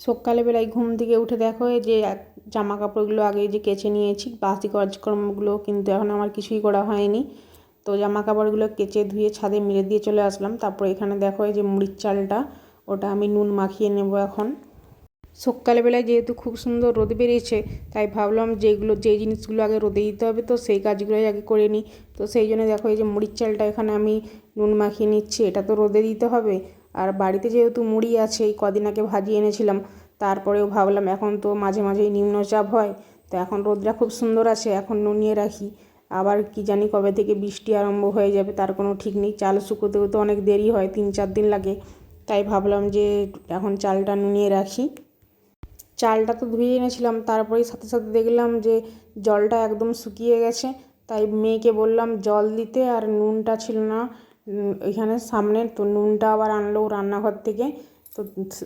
সকালবেলায় ঘুম থেকে উঠে দেখো যে জামা কাপড়গুলো আগে যে কেচে নিয়েছি, বাসি কাজকর্মগুলো কিন্তু এখন আমার কিছুই করা হয়নি। তো জামা কাপড়গুলো কেচে ধুয়ে ছাদে মেলে দিয়ে চলে আসলাম। তারপর এখানে দেখো এই যে মুড়ির চালটা, ওটা আমি নুন মাখিয়ে নেব এখন। সকালবেলায় যেহেতু খুব সুন্দর রোদ বেরিয়েছে, তাই ভাবলাম যেগুলো যে জিনিসগুলো আগে রোদে দিতে হবে, তো সেই কাজগুলোই আগে করে নিই। তো সেই জন্য দেখো এই যে মুড়ির চালটা এখানে আমি নুন মাখিয়ে নিচ্ছি, এটা তো রোদে দিতে হবে। আর বাড়িতে যেহেতু মুড়ি আছে, এই কদিন আগে ভাজিয়ে এনেছিলাম, তারপরেও ভাবলাম এখন তো মাঝে মাঝেই নিম্নচাপ হয়, তো এখন রোদটা খুব সুন্দর আছে, এখন নুনিয়ে রাখি। আবার কি জানি কবে থেকে বৃষ্টি আরম্ভ হয়ে যাবে, তার কোনো ঠিক নেই, চাল শুকোতেও তো অনেক দেরি হয়, তিন চার দিন লাগে, তাই ভাবলাম যে এখন চালটা নুনিয়ে রাখি। চালটা তো ধুয়ে এনেছিলাম, তারপরেই সাথে সাথে দেখলাম যে জলটা একদম শুকিয়ে গেছে, তাই মেয়েকে বললাম জল দিতে, আর নুনটা ছিল না এখানে সামনে তো নুনটা আবার আনলো রান্নাঘর থেকে। তো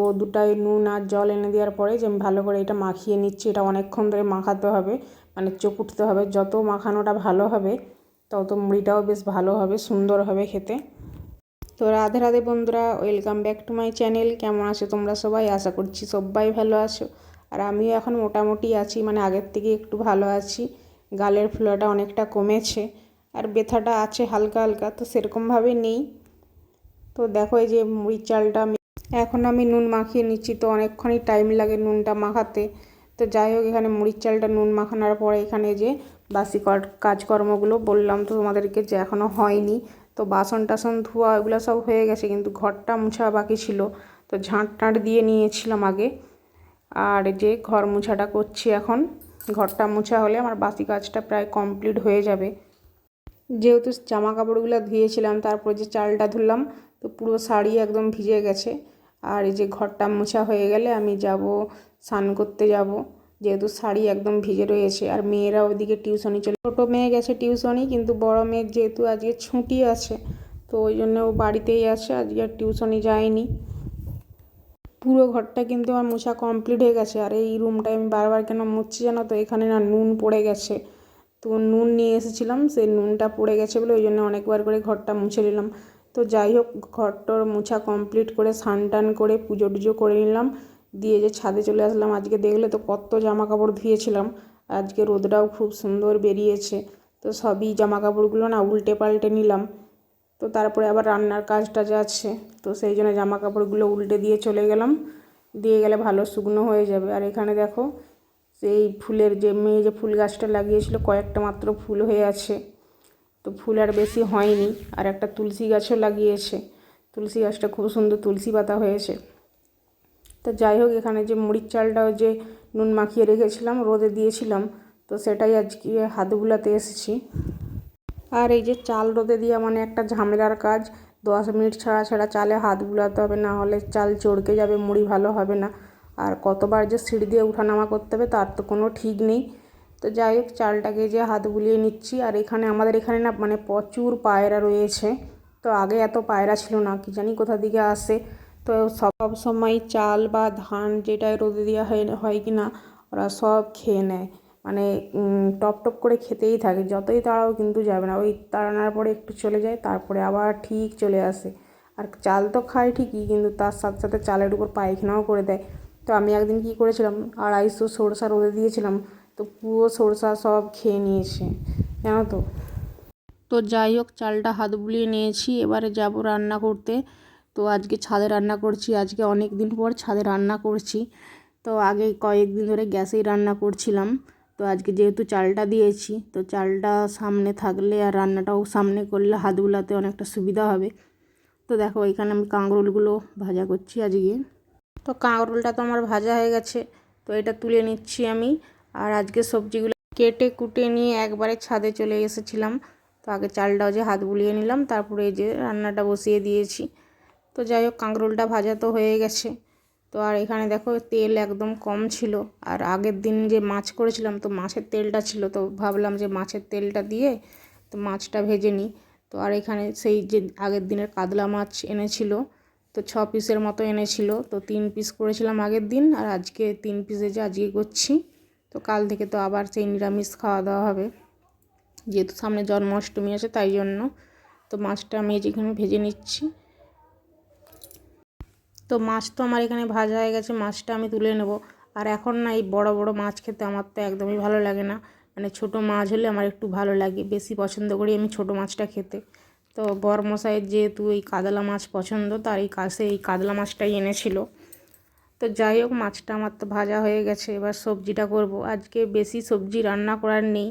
ও দুটাই নুন আর জল এনে দেওয়ার পরে যে আমি ভালো করে এটা মাখিয়ে নিচ্ছি, এটা অনেকক্ষণ ধরে মাখাতে হবে মানে উঠতে হবে। যত মাখানোটা ভালো হবে, তত মুড়িটাও বেশ ভালো হবে, সুন্দর হবে খেতে। তো রাধে রাধে বন্ধুরা, welcome back to my channel. কেমন আছো তোমরা সবাই? আশা করছি সবাই ভালো আছো। আর আমিও এখন মোটামুটি আছি মানে আগের থেকে একটু ভালো আছি। গালের ফোলাটা অনেকটা কমেছে। আর ব্যথাটা আছে হালকা হালকা, তো সেরকমভাবে নেই। তো দেখো এই যে মুড়ির চালটা এখন আমি নুন মাখিয়ে নিচ্ছি, তো অনেকক্ষণই টাইম লাগে নুনটা মাখাতে। তো যাই হোক, এখানে মুড়ির চালটা নুন মাখানোর পরে এখানে যে বাসি কাজকর্মগুলো বললাম তো তোমাদেরকে যে এখনও হয়নি। তো বাসন টাসন, ধোয়া, এগুলো সব হয়ে গেছে, কিন্তু ঘরটা মুছা বাকি ছিল। তো ঝাঁট টাঁট দিয়ে নিয়েছিলাম আগে। আর যে ঘর মুছাটা করছি এখন। ঘরটা মুছা হলে আমার বাসি কাজটা প্রায় কমপ্লিট হয়ে যাবে। যেহেতু জামা কাপড়গুলো ধুয়েছিলাম, তারপর যে চালটা ধুলাম, তো পুরো শাড়ি একদম ভিজে গেছে। আর এই যে ঘরটা মোছা হয়ে গেলে আমি যাব, স্নান করতে যাব, যেহেতু শাড়ি একদম ভিজে রয়েছে। আর মেয়েরা ওইদিকে টিউশনি চলে, ছোটো মেয়ে গেছে টিউশনি, কিন্তু বড় মেয়ের যেহেতু আজকে ছুটি আছে, তো ওই জন্য ও বাড়িতেই আছে, আজকে আর টিউশনি যায়নি। পুরো ঘরটা কিন্তু আমার মোছা কমপ্লিট হয়ে গেছে, আর এই রুমটায় আমি বারবার কেন মুছছি জানো তো, এখানে না নুন পড়ে গেছে। তো নুন নিয়ে এসেছিলাম, সেই নুনটা পড়ে গেছে বলে ওই জন্য অনেকবার করে ঘরটা মুছে নিলাম। তো যাই হোক, ঘরটর মোছা কমপ্লিট করে স্নান টান করে পুজো টুজো করে নিলাম, দিয়ে যে ছাদে চলে আসলাম। আজকে দেখলে তো কত জামা কাপড় ধুয়েছিলাম, আজকে রোদটাও খুব সুন্দর বেরিয়েছে। তো সবই জামা কাপড়গুলো না উল্টে পাল্টে নিলাম। তো তারপরে আবার রান্নার কাজটা আছে, তো সেই জন্য জামা কাপড়গুলো উল্টে দিয়ে চলে গেলাম। দিয়ে গেলে ভালো শুকনো হয়ে যাবে। আর এখানে দেখো সেই ফুলের যে মেয়ে যে ফুল গাছটা লাগিয়েছিল কয়েকটা মাত্র ফুল হয়ে আছে। তো ফুল আর বেশি হয়নি। আর একটা তুলসী গাছও লাগিয়েছে। তুলসী গাছটা খুব সুন্দর তুলসী পাতা হয়েছে। তো যাই হোক, এখানে যে মুড়ির চালটাও যে নুন মাখিয়ে রেখেছিলাম, রোদে দিয়েছিলাম, তো সেটাই আজকে হাত বুলাতে এসেছি। আর এই যে চাল রোদে দেওয়া মানে একটা ঝামেলার কাজ। দশ মিনিট ছাড়া ছাড়া চালে হাত বুলাতে হবে, না হলে চাল চড়কে যাবে, মুড়ি ভালো হবে না। আর কতবার যে সিঁড়ি দিয়ে উঠানামা করতে হবে তার তো কোনো ঠিক নেই। তো যাই হোক, চালটাকে যে হাত বুলিয়ে নিচ্ছি। আর এখানে আমাদের এখানে না মানে প্রচুর পায়রা রয়েছে। তো আগে এত পায়রা ছিল না, কি জানি কোথা দিকে আসে। তো সব সময় চাল বা ধান যেটাই রোদে দেওয়া হয় কি না, ওরা সব খেয়ে নেয়। মানে টপ টপ করে খেতেই থাকে। যতই তাড়াও কিন্তু যাবে না। ওই তাড়ানোর পরে একটু চলে যায়, তারপরে আবার ঠিক চলে আসে। আর চাল তো খায় ঠিকই, কিন্তু তার সাথে সাথে চালের উপর পায়খানাও করে দেয়। তো আমি একদিন কী করেছিলাম, আড়াইশো সরষা রোদে দিয়েছিলাম, তো পুরো সরষা সব খেয়ে নিয়েছে, জানো তো। তো যাই হোক, চালটা হাত বুলিয়ে নিয়েছি, এবারে যাব রান্না করতে। তো আজকে ছাদে রান্না করছি, আজকে অনেক দিন পর ছাদে রান্না করছি। তো আগে কয়েকদিন ধরে গ্যাসেই রান্না করছিলাম। তো আজকে যেহেতু চালটা দিয়েছি, তো চালটা সামনে থাকলে আর রান্নাটাও সামনে করলে হাত বুলাতে অনেকটা সুবিধা হবে। তো দেখো, এখানে আমি কাঁকরোলগুলো ভাজা করছি আজকে। তো কাঁকরোলটা তো আমার ভাজা হয়ে গেছে, তো এটা তুলে নিচ্ছি আমি। আর আজকে সবজিগুলো কেটে কুটে নিয়ে একবারে ছাদে চলে এসেছিলাম, তো আগে চালটাও যে হাত বুলিয়ে নিলাম, তারপরে এই যে রান্নাটা বসিয়ে দিয়েছি। তো যাই হোক, কাঁকরোলটা ভাজা তো হয়ে গেছে। তো আর এখানে দেখো তেল একদম কম ছিল, আর আগের দিন যে মাছ করেছিলাম, তো মাছের তেলটা ছিল, তো ভাবলাম যে মাছের তেলটা দিয়ে তো মাছটা ভেজে নিই। তো আর এখানে সেই যে আগের দিনের কাতলা মাছ এনেছিল তো ছ পিসের মতো এনেছিল। তো তিন পিস করেছিলাম আগের দিন আর আজকে তিন পিসে যে আজকে করছি, তো কাল থেকে তো আবার সেই নিরামিষ খাওয়া দাওয়া হবে। যেহেতু সামনে জন্মাষ্টমী আছে তাই জন্য তো মাছটা আমি যেখানে ভেজে নিচ্ছি। তো তো মাছ তো আমার এখানে ভাজা হয়ে গেছে, মাছটা আমি তুলে নেব। আর এখন না এই বড় বড় মাছ খেতে আমার তো একদমই ভালো লাগে না। মানে ছোট মাছ হলে আমার একটু ভালো লাগে, বেশি পছন্দ করি আমি ছোট মাছটা খেতে। তো বর মশাইয়ের যেহেতু এই কাতলা মাছ পছন্দ, তার এই কাছে এই কাতলা মাছটাই এনেছিল। তো যাই হোক, মাছটা আমার তো ভাজা হয়ে গেছে, এবার সবজিটা করব। আজকে বেশি সবজি রান্না করার নেই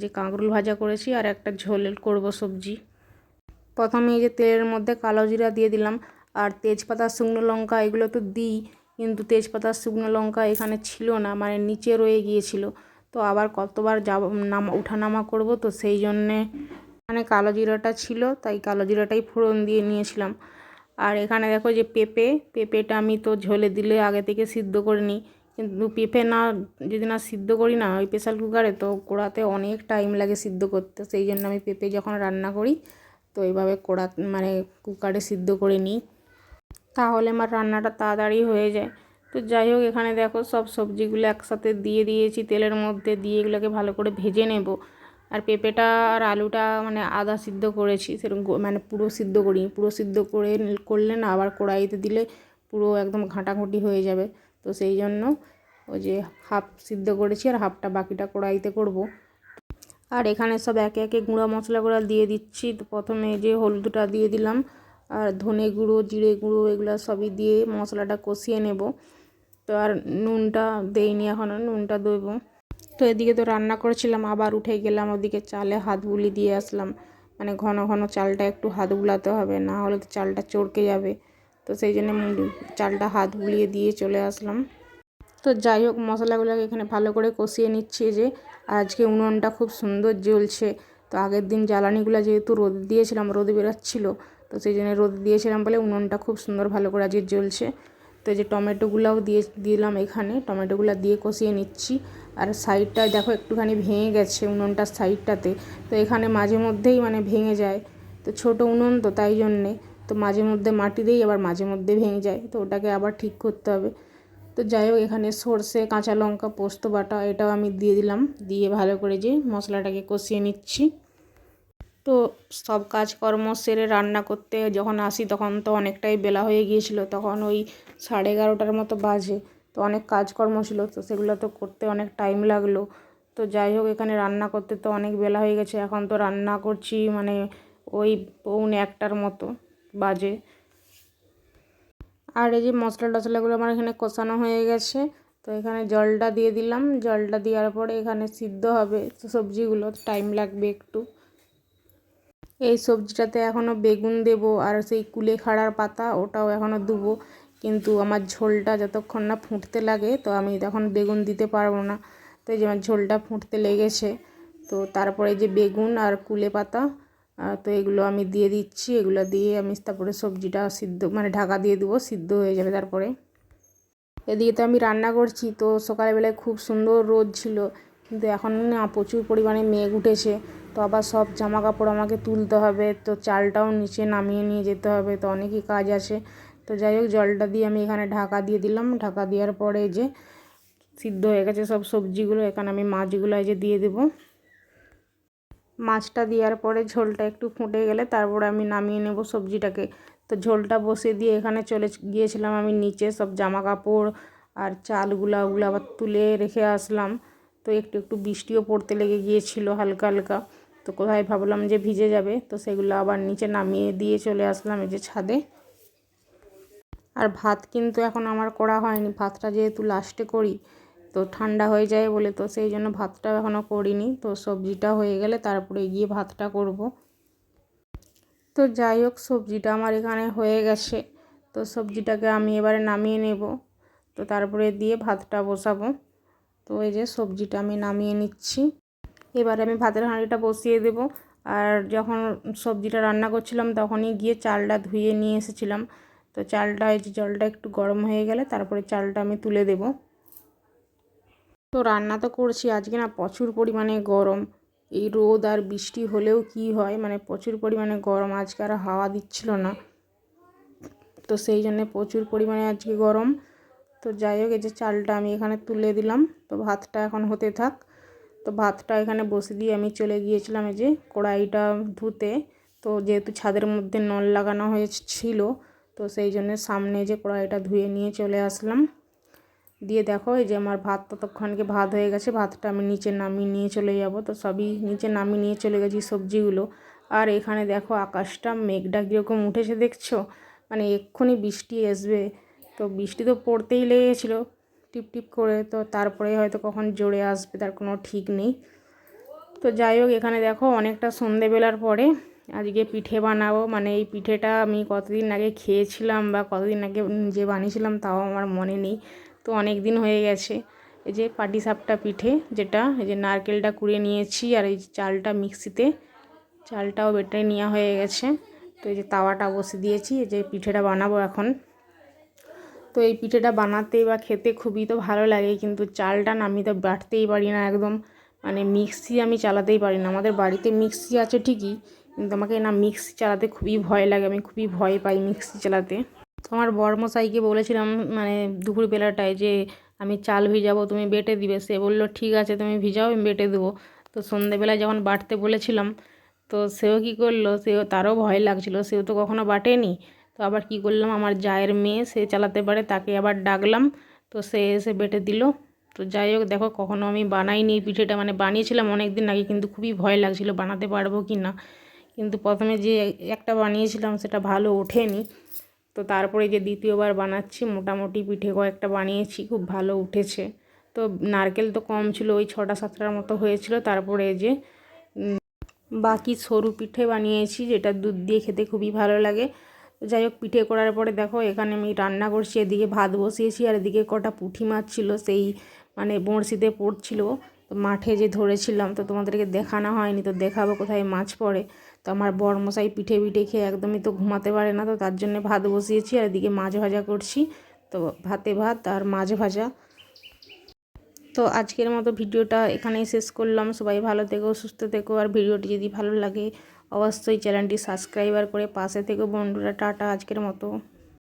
যে কাঁকরোল ভাজা করেছি আর একটা ঝোল করব সবজি। প্রথমে এই যে তেলের মধ্যে কালো জিরা দিয়ে দিলাম, আর তেজপাতা, শুকনো লঙ্কা এগুলো তো দিই, কিন্তু তেজপাতা, শুকনো লঙ্কা এখানে ছিল না মানে নিচে রয়ে গিয়েছিল। তো আবার কতবার যাব, নামা, উঠানামা করব, তো সেই জন্যে মানে কালো জিরাটা ছিল, তাই কালো জিরাটাই ফোড়ন দিয়ে নিয়েছিলাম। আর এখানে দেখো যে পেঁপে, পেঁপেটা আমি তো ঝোলে দিলে আগে থেকে সিদ্ধ করে নিই। কিন্তু পেঁপে না, যদি না সিদ্ধ করি না ওই প্রেশার কুকারে, তো কোড়াতে অনেক টাইম লাগে সিদ্ধ করতে। সেই জন্য আমি পেঁপে যখন রান্না করি, তো এইভাবে কোড়া মানে কুকারে সিদ্ধ করে নিই। তাহলে আমার রান্নাটা তাড়াতাড়ি হয়ে যায়। তো যাই হোক, এখানে দেখো সব সবজিগুলো একসাথে দিয়ে দিয়েছি। তেলের মধ্যে দিয়ে এগুলোকে ভালো করে ভেজে নেব। আর পেঁপেটা আর আলুটা মানে আদা সিদ্ধ করেছি, সেরকম মানে পুরো সিদ্ধ করিনি পুরো সিদ্ধ করে করলে না আবার কড়াইতে দিলে পুরো একদম ঘাঁটাঘুঁটি হয়ে যাবে। তো সেই জন্য ওই যে হাফ সিদ্ধ করেছি আর হাফটা বাকিটা কড়াইতে করব। আর এখানে সব একে একে গুঁড়া মশলাগুলো দিয়ে দিচ্ছি। তো প্রথমে যে হলুদটা দিয়ে দিলাম আর ধনে গুঁড়ো, জিরে গুঁড়ো এগুলো সবই দিয়ে মশলাটা কষিয়ে নেব। তো আর নুনটা দেইনি এখনও নুনটা দেবো। তো এদিকে তো রান্না করেছিলাম, আবার উঠে গেলাম ওদিকে চালে হাত বুলি দিয়ে আসলাম। মানে ঘন ঘন চালটা একটু হাত বুলাতে হবে, না হলে তো চালটা চড়কে যাবে। তো সেই জন্য চালটা হাত বুলিয়ে দিয়ে চলে আসলাম। তো যাই হোক, মশলাগুলোকে এখানে ভালো করে কষিয়ে নিচ্ছি যে, আজকে উনুনটা খুব সুন্দর জ্বলছে। তো আগের দিন জ্বালানিগুলো যেহেতু রোদ দিয়েছিলাম, রোদ বেরোচ্ছিলো, তো সেই জন্য রোদ দিয়েছিলাম বলে উনুনটা খুব সুন্দর ভালো করে আজকে জ্বলছে। তো যে টমেটোগুলোও দিয়ে দিলাম এখানে, টমেটোগুলো দিয়ে কষিয়ে নিচ্ছি। আর সাইডটা দেখো একটুখানি ভেঙে গেছে উনুনটার সাইডটাতে। তো এখানে মাঝে মধ্যেই মানে ভেঙে যায়। তো ছোট উনুন তো তাই জন্যে। তো মাঝে মধ্যে মাটি দিই আবার মাঝে মধ্যে ভেঙে যায়। তো ওটাকে আবার ঠিক করতে হবে। তো যাই হোক, এখানে সর্ষে, কাঁচা লঙ্কা, পোস্ত, বাটা এটাও আমি দিয়ে দিলাম। দিয়ে ভালো করে যে মশলাটাকে কষিয়ে নিচ্ছি। তো সব কাজকর্ম সেরে রান্না করতে যখন আসি তখন তো অনেকটাই বেলা হয়ে গিয়েছিল। তখন ওই সাড়ে এগারোটার মতো বাজে। তো অনেক কাজকর্ম ছিল, তো সেগুলো তো করতে অনেক টাইম লাগল। তো যাই হোক, এখানে রান্না করতে তো অনেক বেলা হয়ে গেছে, এখন তো রান্না করছি মানে ওই পৌনে একটার মতো বাজে। আর এই যে মশলা টশলাগুলো আমার এখানে কষানো হয়ে গেছে, তো এখানে জলটা দিয়ে দিলাম। জলটা দেওয়ার পরে এখানে সিদ্ধ হবে তো সবজিগুলো টাইম লাগবে একটু। এই সবজিটাতে এখনও বেগুন দেবো আর সেই কুলেখাড়ার পাতা, ওটাও এখনও দেবো। কিন্তু আমার ঝোলটা যতক্ষণ না ফুটতে লাগে, তো আমি তখন বেগুন দিতে পারব না। তো এই যে আমার ঝোলটা ফুটতে লেগেছে, তো তারপরে যে বেগুন আর কুলে পাতা তো এগুলো আমি দিয়ে দিচ্ছি। এগুলো দিয়ে আমি তারপরে সবজিটা সিদ্ধ মানে ঢাকা দিয়ে দেবো, সিদ্ধ হয়ে যাবে তারপরে। এদিকে তো আমি রান্না করছি, তো সকালবেলায় খুব সুন্দর রোদ ছিল, কিন্তু এখন প্রচুর পরিমাণে মেঘ উঠেছে। তো আবার সব জামা কাপড় আমাকে তুলতে হবে, তো চালটাও নিচে নামিয়ে নিয়ে যেতে হবে, তো অনেকই কাজ আছে। তো যাই হোক, জলটা দিয়ে আমি এখানে ঢাকা দিয়ে দিলাম। ঢাকা দেওয়ার পরে যে সিদ্ধ হয়ে গেছে সব সবজিগুলো, এখানে আমি মাছগুলো এই যে দিয়ে দেবো। মাছটা দেওয়ার পরে ঝোলটা একটু ফুটে গেলে তারপরে আমি নামিয়ে নেব সবজিটাকে। তো ঝোলটা বসে দিয়ে এখানে চলে গিয়েছিলাম আমি নিচে সব জামা কাপড় আর চালগুলো ওগুলো আবার তুলে রেখে আসলাম। তো একটু একটু বৃষ্টিও পড়তে লেগে গিয়েছিল হালকা হালকা। তো কোথায় ভাবলাম যে ভিজে যাবে, তো সেগুলো আবার নিচে নামিয়ে দিয়ে চলে আসলাম এই যে ছাদে। আর ভাত কিন্তু এখন আমার করা হয়নি। ভাতটা যেহেতু লাস্টে করি, তো ঠান্ডা হয়ে যায় বলে তো সেই জন্য ভাতটা এখনও করিনি। তো সবজিটা হয়ে গেলে তারপরে গিয়ে ভাতটা করব। তো যাই হোক, সবজিটা আমার এখানে হয়ে গেছে। তো সবজিটাকে আমি এবারে নামিয়ে নেব। তো তারপরে দিয়ে ভাতটা বসাবো। তো এই যে সবজিটা আমি নামিয়ে নিচ্ছি। এবারে আমি ভাতের হাঁড়িটা বসিয়ে দেব। আর যখন সবজিটা রান্না করছিলাম, তখনই গিয়ে চালটা ধুয়ে নিয়ে এসেছিলাম। তো চালটা এই যে জলটা একটু গরম হয়ে গেলে তারপরে চালটা আমি তুলে দেব। তো রান্না তো করছি, আজকে না প্রচুর পরিমাণে গরম। এই রোদ আর বৃষ্টি হলেও কি হয় মানে প্রচুর পরিমাণে গরম, আজকে আর হাওয়া দিচ্ছিল না। তো সেই জন্যে প্রচুর পরিমাণে আজকে গরম। তো যাই হোক, এই যে চালটা আমি এখানে তুলে দিলাম। তো ভাতটা এখন হতে থাক। তো ভাতটা এখানে বসে দিয়ে আমি চলে গিয়েছিলাম এই যে কড়াইটা ধুতে। তো যেহেতু ছাদের মধ্যে নল লাগানো হয়েছিল তো সেই জন্য সামনে যে কড়াইটা ধুয়ে নিয়ে চলে আসলাম। দিয়ে দেখো এই যে আমার ভাত ততক্ষণকে ভাত হয়ে গেছে, ভাতটা আমি নিচে নামিয়ে নিয়ে চলে যাব। তো সবই নিচে নামিয়ে নিয়ে চলে গেছি সবজিগুলো। আর এখানে দেখো আকাশটা, মেঘটা কীরকম উঠেছে দেখছ? মানে এক্ষুনি বৃষ্টি আসবে। তো বৃষ্টি তো পড়তেই লেগেছিলো টিপ টিপ করে। তো তারপরে হয়তো কখন জোরে আসবে তার কোনো ঠিক নেই। তো যাই হোক, এখানে দেখো অনেকটা সন্ধেবেলার পরে আজকে পিঠে বানাবো। মানে এই পিঠেটা আমি কতদিন আগে খেয়েছিলাম বা কতদিন আগে যে বানিয়েছিলাম তাও আমার মনে নেই। তো অনেক দিন হয়ে গেছে। এই যে পাটিসাপটা পিঠে যেটা, এই যে নারকেলটা কুড়িয়ে নিয়েছি আর এই চালটা মিক্সিতে। চালটাও বেটে নেওয়া হয়ে গেছে। তো এই যে তাওয়াটা বসে দিয়েছি, এই যে পিঠেটা বানাবো এখন। তো এই পিঠেটা বানাতে বা খেতে খুবই তো ভালো লাগে, কিন্তু চালটা না আমি তো বাটতেই পারি না একদম। মানে মিক্সি আমি চালাতেই পারি না। আমাদের বাড়িতে মিক্সি আছে ঠিকই কিন্তু আমাকে না মিক্সি চালাতে খুবই ভয় লাগে, আমি খুবই ভয় পাই মিক্সি চালাতে। তো আমার বর্মশাইকে বলেছিলাম মানে দুপুরবেলাটায় যে আমি চাল ভিজাবো, তুমি বেটে দিবে। সে বলল, ঠিক আছে, তুমি ভিজাও, আমি বেটে দেবো। তো সন্ধেবেলায় যখন বাটতে বলেছিলাম, তো সেও কী করল, সেও তারও ভয় লাগছিল, সেও তো কখনো বাটেনি। তো আবার কি করলাম, আমার জায়ের মেয়ে, সে চালাতে পারে, তাকে আবার ডাকলাম। তো সে এসে বেটে দিল। তো যাই হোক, দেখো, কখনো আমি বানাইনি পিঠেটা মানে বানিয়েছিলাম অনেক দিন আগে, কিন্তু খুবই ভয় লাগছিল বানাতে পারব কি না। কিন্তু প্রথমে যে একটা বানিয়েছিলাম সেটা ভালো ওঠেনি। তো তারপরে যে দ্বিতীয়বার বানাচ্ছি, মোটামুটি পিঠে কয়েকটা বানিয়েছি, খুব ভালো উঠেছে। তো নারকেল তো কম ছিল, ওই ছটা সাতটার মতো হয়েছিল। তারপরে যে বাকি সরু পিঠে বানিয়েছি, যেটা দুধ দিয়ে খেতে খুবই ভালো লাগে। যাই হোক, পিঠে করার পরে দেখো, এখানে আমি রান্না করছি, এদিকে ভাত বসিয়েছি, আর এদিকে কটা পুঁঠি মাছ ছিল, সেই মানে বড়শিতে পড়ছিল। তো মাঠে যে ধরেছিলাম, তো তোমাদেরকে দেখানো হয়নি, তো দেখাবো কোথায় মাছ পড়ে। তো আমার বড়মশাই পিঠে পিঠে খেয়ে একদমই তো ঘুমাতে পারে না, তো তার জন্য ভাত বসিয়েছি আর এদিকে মাছ ভাজা করছি। তো ভাতে ভাত আর মাছ ভাজা। তো আজকের মতো ভিডিওটা এখানেই শেষ করলাম। সবাই ভালো থেকো, সুস্থ থেকো আর ভিডিওটি যদি ভালো লাগে, অবশ্যই চ্যানেলটি সাবস্ক্রাইবার করে পাশে থেকে বন্ধুরা। টাটা আজকের মতো।